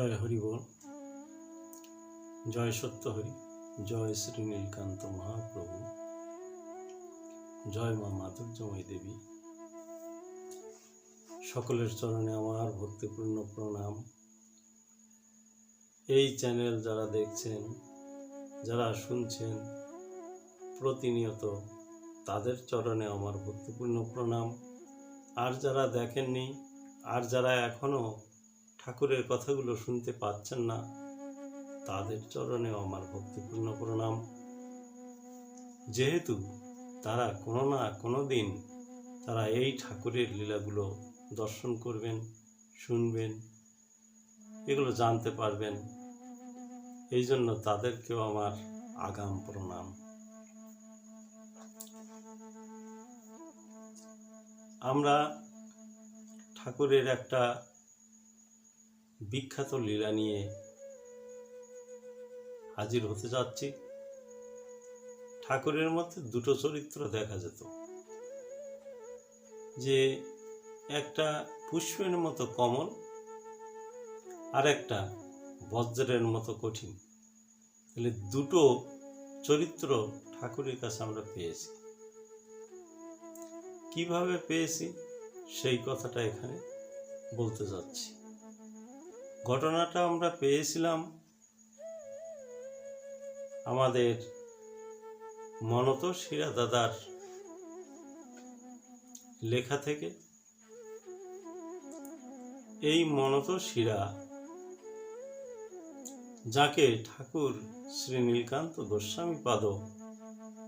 জয় হরি বল। জয় সত্য হরি, জয় শ্রী নীলকান্ত মহাপ্রভু। জয় মা মাধুর্যময় দেবী। সকলের চরণে আমার ভক্তিপূর্ণ প্রণাম। এই চ্যানেল যারা দেখছেন, যারা শুনছেন, প্রতিনিয়ত তাদের চরণে আমার ভক্তিপূর্ণ প্রণাম। আর যারা দেখেননি, আর যারা এখনও ঠাকুরের কথাগুলো শুনতে পাচ্ছেন না, তাদের চরণেও আমার ভক্তিপূর্ণ প্রণাম। যেহেতু তারা কোনো না কোনো দিন তারা এই ঠাকুরের লীলাগুলো দর্শন করবেন, শুনবেন, এগুলো জানতে পারবেন, এই জন্য তাদেরকেও আমার আগাম প্রণাম। আমরা ঠাকুরের একটা বিখ্যাত লীলা নিয়ে হাজির হতে যাচ্ছি। ঠাকুরের মধ্যে দুটো চরিত্র দেখা যেত। যে একটা পুষ্পের মতো কমল আর একটা বজ্রের মতো কঠিন। তাহলে দুটো চরিত্র ঠাকুরের কাছে আমরা পেয়েছি। কীভাবে পেয়েছি? সেই কথাটা এখানে বলতে যাচ্ছি। ঘটনাটা আমরা পেয়েছিলাম আমাদের মনত শিরা দাদার লেখা থেকে। এই মনত শিরা যাকে ঠাকুর শ্রী নীলকান্ত গোস্বামী পাদ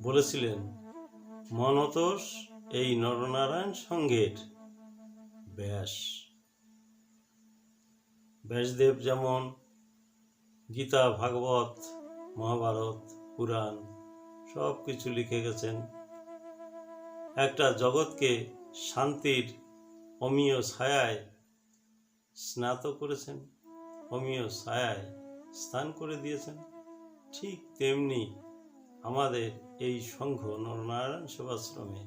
বলেছিলেন, মনতোষ এই নরনারায়ণ সঙ্গের ব্যাস। ব্যাসদেব যেমন গীতা, ভাগবত, মহাভারত, পুরাণ সব কিছু লিখে গেছেন। একটা জগৎকে শান্তির অমীয় ছায়ায় স্নাত করেছেন, অমীয় ছায়ায় স্থান করে দিয়েছেন। ঠিক তেমনি আমাদের এই সংঘ নরনারায়ণ সেবাশ্রমে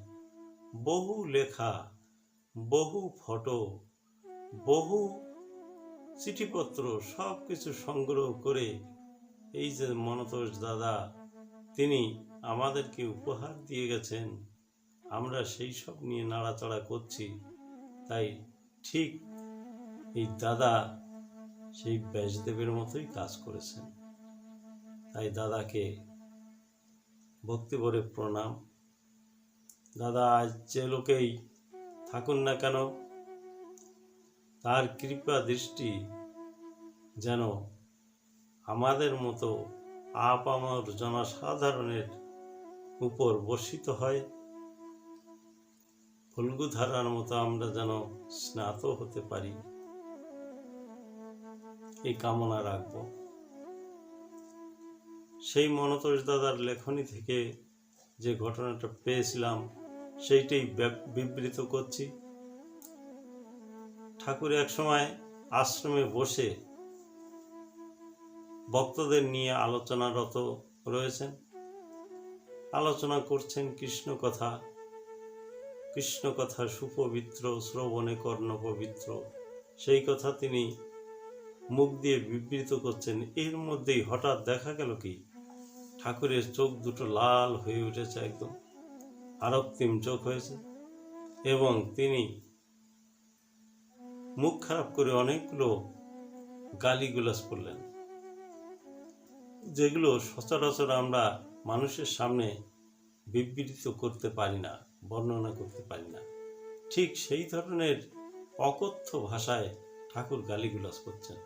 বহু লেখা, বহু ফটো, বহু চিঠিপত্র সব কিছু সংগ্রহ করে এই যে মনতোষ দাদা, তিনি আমাদেরকে উপহার দিয়ে গেছেন। আমরা সেই সব নিয়ে নাড়াচাড়া করছি। তাই ঠিক এই দাদা সেই ব্যাসদেবের মতোই কাজ করেছেন। তাই দাদাকে ভক্তি ভরে প্রণাম। দাদা, আজ যে লোকেই থাকুন না কেন তার কৃপা দৃষ্টি যেন আমাদের মতো আপামর জনসাধারণের উপর বর্ষিত হয়। ফল্গুধারার মতো আমরা যেন স্নাত হতে পারি। এই কামনা রাখব। সেই মনতোষ দাদার লেখনী থেকে যে ঘটনাটা পেয়েছিলাম, সেইটাই বিবৃত করছি। ঠাকুর এক সময় আশ্রমে বসে ভক্তদের নিয়ে আলোচনারত রয়েছেন। আলোচনা করছেন কৃষ্ণ কথা কৃষ্ণ কথা সুপবিত্র, শ্রবণে কর্ণ পবিত্র সেই কথা তিনি মুখ দিয়ে বিবৃত করছেন। এর মধ্যেই হঠাৎ দেখা গেল কি? ঠাকুরের চোখ দুটো লাল হয়ে উঠেছে একদম। আরক্তিম চোখ হয়েছে। এবং তিনি মুখ খারাপ করে অনেকগুলো গালিগুলাস করলেন যেগুলো সচরাচর আমরা মানুষের সামনে বিবৃত করতে পারি না, বর্ণনা করতে পারি না। ঠিক সেই ধরনের অকথ্য ভাষায় ঠাকুর গালিগুলাস করছেন।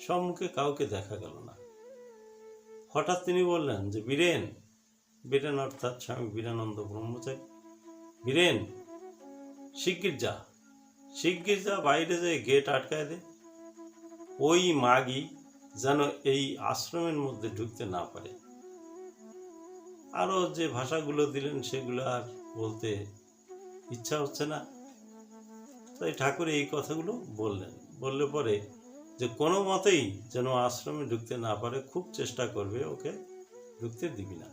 সম্মুখে কাউকে দেখা গেল না। হঠাৎ তিনি বললেন যে, বীরেন বীরেন অর্থাৎ স্বামী বীরানন্দ ব্রহ্মচারী, বীরেন, শিগগির যা। শিগগির যা বাইরে যে গেট আটকায় দে। ওই মাগি যেন এই আশ্রমের মধ্যে ঢুকতে না পারে। আরও যে ভাষাগুলো দিলেন সেগুলো আর বলতে ইচ্ছা হচ্ছে না। তাই ঠাকুর এই কথাগুলো বললেন। বললে পরে যে কোনো মতেই যেন আশ্রমে ঢুকতে না পারে, খুব চেষ্টা করবে ওকে ঢুকতে দিবি না।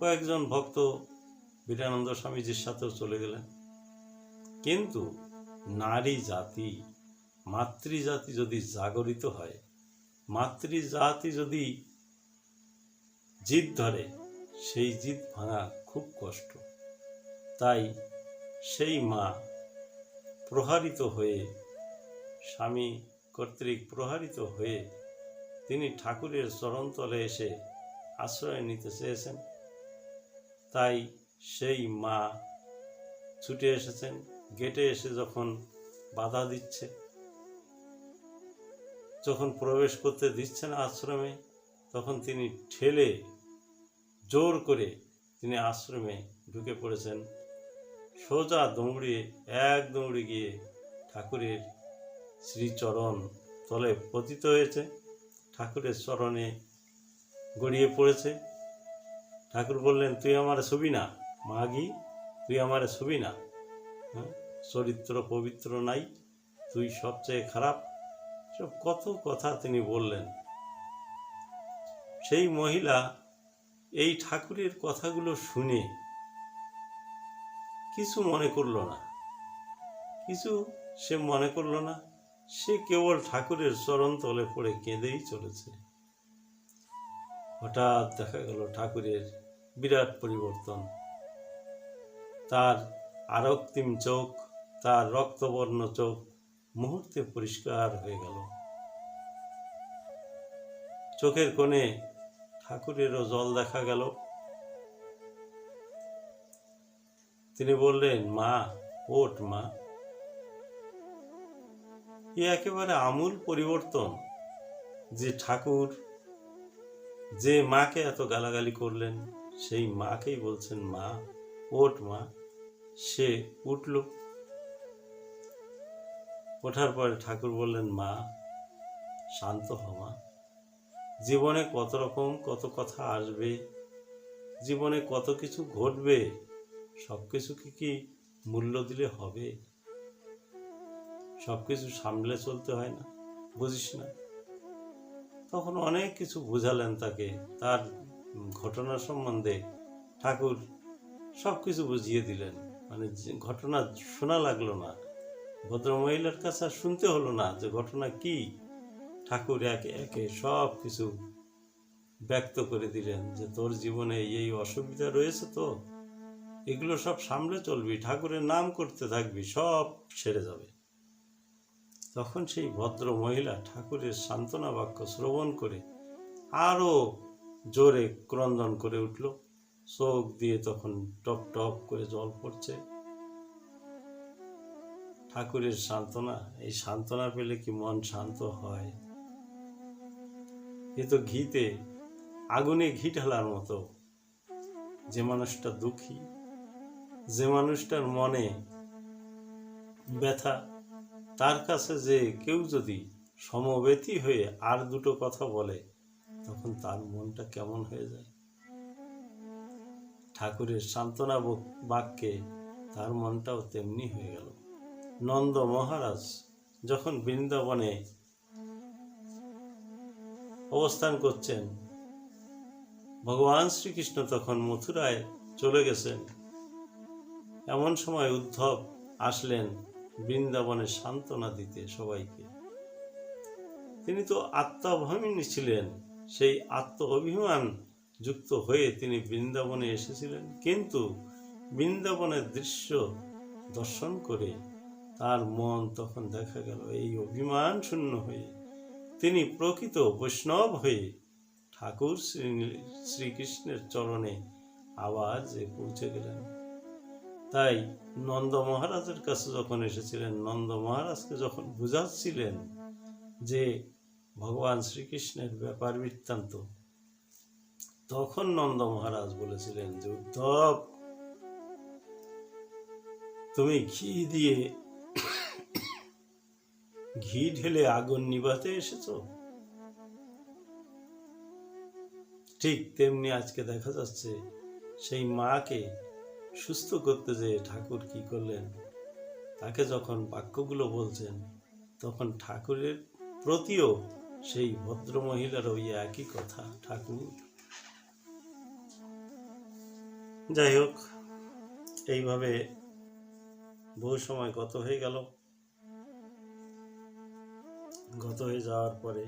কয়েকজন ভক্ত বীরানন্দ স্বামীজির সাথেও চলে গেলেন। কিন্তু নারী জাতি মাতৃজাতি যদি জাগরিত হয়, মাতৃজাতি যদি জিদ ধরে, সেই জিদ ভাঙা খুব কষ্ট। তাই সেই মা প্রহারিত হয়ে, স্বামী কর্তৃক প্রহারিত হয়ে তিনি ঠাকুরের চরণতলে এসে আশ্রয় নিতে চেয়েছেন। তাই সেই মা ছুটে এসেছেন। গেটে এসে যখন বাধা দিচ্ছে, যখন প্রবেশ করতে দিচ্ছেন আশ্রমে, তখন তিনি ঠেলে জোর করে তিনি আশ্রমে ঢুকে পড়েছেন। সোজা দৌড়িয়ে, এক দৌড়ে গিয়ে ঠাকুরের শ্রীচরণ তলে পতিত হয়েছে। ঠাকুরের চরণে গড়িয়ে পড়েছে। ঠাকুর বললেন, তুই আমার ছবি না, মাগি, তুই আমার ছবি না। হ্যাঁ? চরিত্র পবিত্র নাই, তুই সবচেয়ে খারাপ। সব কত কথা তিনি বললেন। সেই মহিলা এই ঠাকুরের কথাগুলো শুনে কিছু মনে করল না। কিছু সে মনে করল না, সে কেবল ঠাকুরের চরণ তলে পড়ে কেঁদেই চলেছে। হঠাৎ দেখা গেল ঠাকুরের বিরাট পরিবর্তন। তার আরক্তিম চোখ তার রক্তবর্ণ চোখ মুহূর্তে পরিষ্কার হয়ে গেল। চোখের কোণে ঠাকুরেরও জল দেখা গেল। তিনি বললেন, মা ওট মা। এ একেবারে আমূল পরিবর্তন যে ঠাকুর যে মাকে এত গালাগালি করলেন, সেই মাকেই বলছেন, মা ওট মা। সে উঠল। ওঠার পরে ঠাকুর বললেন, মা, শান্ত হ মা। জীবনে কত রকম কত কথা আসবে, জীবনে কত কিছু ঘটবে, সব কিছুকে কি মূল্য দিলে হবে? সব কিছু সামলে চলতে হয় না, বুঝিস না? তখন অনেক কিছু বুঝালেন তাকে। তার ঘটনা সম্বন্ধে ঠাকুর সব কিছু বুঝিয়ে দিলেন। মানে ঘটনা শোনা লাগল না। ভদ্রমহিলার কাছে আর শুনতে হলো না যে ঘটনা কি। ঠাকুর একে একে সব কিছু ব্যক্ত করে দিলেন যে তোর জীবনে এই অসুবিধা রয়েছে তো। এগুলো সব সামলে চলবি, ঠাকুরের নাম করতে থাকবি, সব সেরে যাবে। তখন সেই ভদ্র মহিলা ঠাকুরের সান্ত্বনা বাক্য শ্রবণ করে আরও জোরে ক্রন্দন করে উঠল। চোখ দিয়ে তখন টপ টপ করে জল পড়ছে। ঠাকুরের সান্ত্বনা, এই সান্ত্বনা পেলে কি মন শান্ত হয়? এ তো ঘিতে, আগুনে ঘি ঢালার মতো। যে মানুষটা দুঃখী, যে মানুষটার মনে ব্যথা, তার কাছে যে কেউ যদি সমবেতী হয়ে আর দুটো কথা বলে, তখন তার মনটা কেমন হয়ে যায়? ঠাকুরের সান্ত্বনা বাক্যে তার মনটাও তেমনি হয়ে গেল। নন্দ মহারাজ যখন বৃন্দাবনে অবস্থান করছেন, ভগবান শ্রীকৃষ্ণ তখন মথুরায় চলে গেছেন। এমন সময় উদ্ধব আসলেন বৃন্দাবনে সান্ত্বনা দিতে সবাইকে। তিনি তো আত্মাভিমানী ছিলেন, সেই আত্ম অভিমান যুক্ত হয়ে তিনি বৃন্দাবনে এসেছিলেন। কিন্তু বৃন্দাবনের দৃশ্য দর্শন করে তার মন তখন দেখা গেল, এই অভিমান শূন্য হয়ে। তিনি প্রকৃত বৈষ্ণব হয়ে ঠাকুর শ্রী, শ্রীকৃষ্ণের চরণে আবার যে পৌঁছে গেলেন। তাই নন্দ মহারাজের কাছে যখন এসেছিলেন, নন্দ মহারাজকে যখন বুঝাচ্ছিলেন যে ভগবান শ্রীকৃষ্ণের ব্যাপার বৃত্তান্ত, তখন নন্দ মহারাজ বলেছিলেন যে, উদ্ধব, তুমি ঘি দিয়ে ঘি ঢেলে আগুন নিভাতে এসেছ? ঠিক তেমনি আজকে দেখা যাচ্ছে সেই মাকে সুস্থ করতে যে ঠাকুর কি করলেন? তাকে যখন বাক্যগুলো বলছেন, তখন ঠাকুরের প্রতিও সেই ভদ্র মহিলার ওই একই কথা, ঠাকুর। যাই হোক, এইভাবে বহু সময় কত হয়ে গেল। গত হয়ে যাওয়ার পরে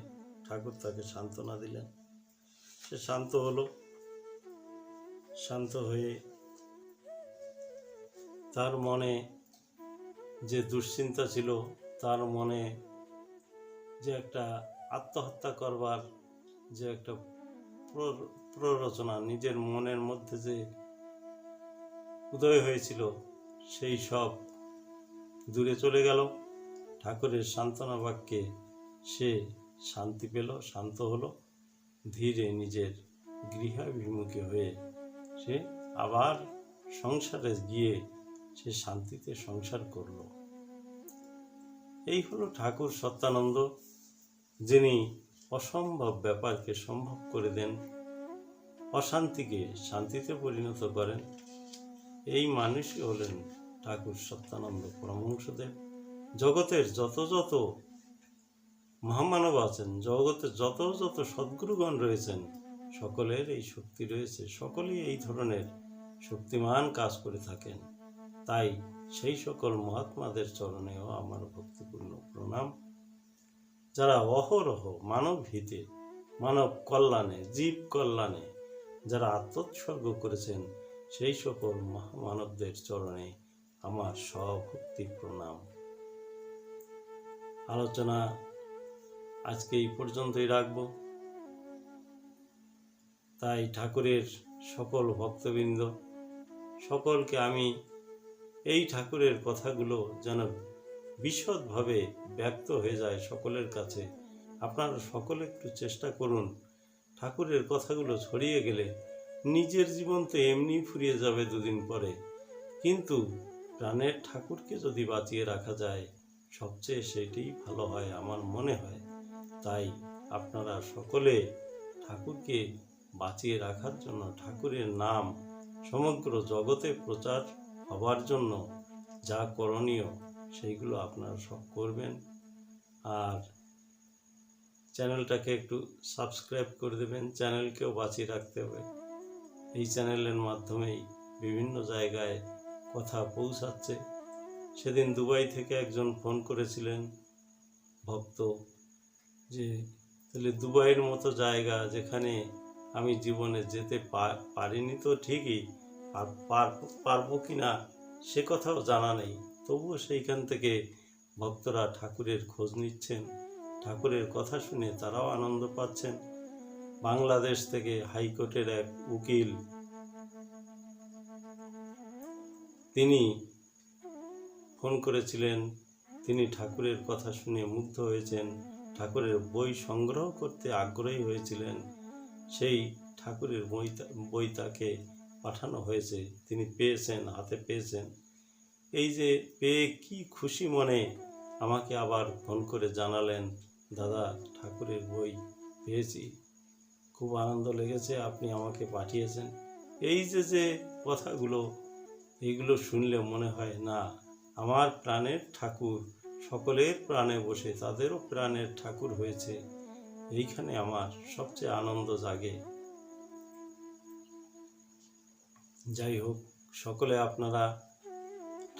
ঠাকুর তাকে সান্ত্বনা দিলেন। সে শান্ত হলো। শান্ত হয়ে তার মনে যে দুশ্চিন্তা ছিল, তার মনে যে একটা আত্মহত্যা করবার যে একটা প্র- প্ররোচনা, নিজের মনের মধ্যে যে উদয় হয়েছিল, সেই সব দূরে চলে গেল। ঠাকুরের সান্ত্বনা বাক্যে সে শান্তি পেল, শান্ত হলো, ধীরে নিজের গৃহাভিমুখী হয়ে সে আবার সংসারে গিয়ে সে শান্তিতে সংসার করল। এই হলো ঠাকুর সত্যানন্দ, যিনি অসম্ভব ব্যাপারকে সম্ভব করে দেন, অশান্তিকে শান্তিতে পরিণত করেন। এই মানুষই হলেন ঠাকুর সত্যানন্দ পরমহংসদেব। জগতের যত যত মহামানব আছেন জগতে যত যত সদ্গুরুগণ রয়েছেন, সকলের এই শক্তি রয়েছে, সকলেই এই ধরনের শক্তিমান কাজ করে থাকেন। তাই সেই সকল মহাত্মাদের চরণেও আমার ভক্তিপূর্ণ প্রণাম। যারা অহরহ মানব হিতে, মানব কল্যাণে, জীব কল্যাণে, যারা আত্মোৎসর্গ করেছেন, সেই সকল মহামানবদের চরণে আমার সভক্তি প্রণাম। আলোচনা আজকে এই পর্যন্তই রাখব। তাই ঠাকুরের সকল ভক্তবৃন্দ, সকলকে আমি এই ঠাকুরের কথাগুলো যেন বিশদভাবে ব্যক্ত হয়ে যায় সকলের কাছে। আপনারা সকলে একটু চেষ্টা করুন ঠাকুরের কথাগুলো ছড়িয়ে গেলে নিজের জীবন তো এমনি ফুরিয়ে যাবে দুদিন পরে। কিন্তু প্রাণের ঠাকুরকে যদি বাঁচিয়ে রাখা যায়, সবচেয়ে সেটাই ভালো হয় আমার মনে হয়। তাই আপনারা সকলে ঠাকুরকে বাঁচিয়ে রাখার জন্য ঠাকুরের নাম সমগ্র জগতে প্রচার হবার জন্য যা করণীয় সেইগুলো আপনারা সব করবেন। আর চ্যানেলটাকে একটু সাবস্ক্রাইব করে দেবেন, চ্যানেলকেও বাঁচিয়ে রাখতে হবে। এই চ্যানেলের মাধ্যমেই বিভিন্ন জায়গায় কথা পৌঁছাচ্ছে। সেদিন দুবাই থেকে একজন ফোন করেছিলেন, ভক্ত যে তাহলে দুবাইয়ের মতো জায়গা যেখানে আমি জীবনে যেতে পারিনি তো ঠিকই, আর পার- পারব কি না সে কথাও জানা নেই। তবুও সেইখান থেকে ভক্তরা ঠাকুরের খোঁজ নিচ্ছেন, ঠাকুরের কথা শুনে তারাও আনন্দ পাচ্ছেন। বাংলাদেশ থেকে হাইকোর্টের এক উকিল, তিনি ফোন করেছিলেন, তিনি ঠাকুরের কথা শুনে মুগ্ধ হয়েছেন। ঠাকুরের বই সংগ্রহ করতে আগ্রহী হয়েছিলেন। সেই ঠাকুরের বই বই তাকে পাঠানো হয়েছে। তিনি পেয়েছেন, হাতে পেয়েছেন। এই যে পেয়ে কি খুশি মনে, আমাকে আবার ফোন করে জানালেন, দাদা, ঠাকুরের বই পেয়েছি। খুব আনন্দ লেগেছে আপনি আমাকে পাঠিয়েছেন। এই যে যে কথাগুলো এইগুলো শুনলে মনে হয়, না, আমার প্রাণের ঠাকুর সকলের প্রাণে বসে তাদেরও প্রাণের ঠাকুর হয়েছে। এইখানে আমার সবচেয়ে আনন্দ জাগে। যাই হোক, সকলে আপনারা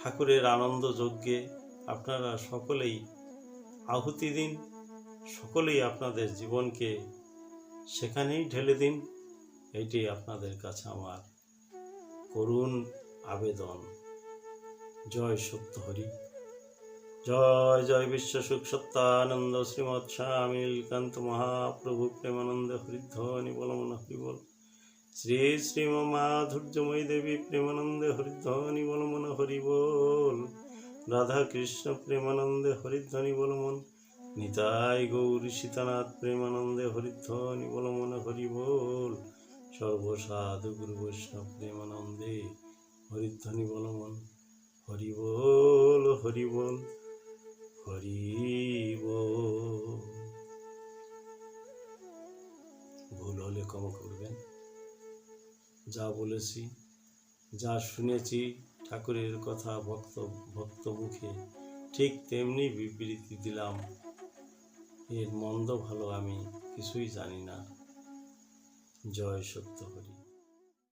ঠাকুরের আনন্দ যজ্ঞে আপনারা সকলেই আহুতি দিন, সকলেই আপনাদের জীবনকে সেখানেই ঢেলে দিন এইটি আপনাদের কাছে আমার করুণ আবেদন। জয় সত্য হরি জয় জয় বিশ্ব সুখ সত্যানন্দ শ্রীমৎ স্বামী মহাপ্রভু প্রেমানন্দ হরিধ্বনি বলমন হরিবল শ্রী শ্রী মাধুর্যময়ী দেবী প্রেমানন্দে হরিধ্বনি বলমন হরিবল রাধা কৃষ্ণ প্রেমানন্দে হরিধ্বনি বলমন নিতাই গৌরী সীতানাথ প্রেমানন্দে হরিধ্বনি বলমন হরিবল সর্বসাধু গুরু বৈষ্ণব প্রেমানন্দে হরিধ্বনি বলমন হরিবল হরিবল। হরিবল ভুল হলে ক্ষমা করবেন। যা বলেছি, যা শুনেছি, ঠাকুরের কথা ভক্ত ভক্ত মুখে ঠিক তেমনি বিবৃতি দিলাম। এর মন্দ ভালো আমি কিছুই জানি না। জয় সত্য হরি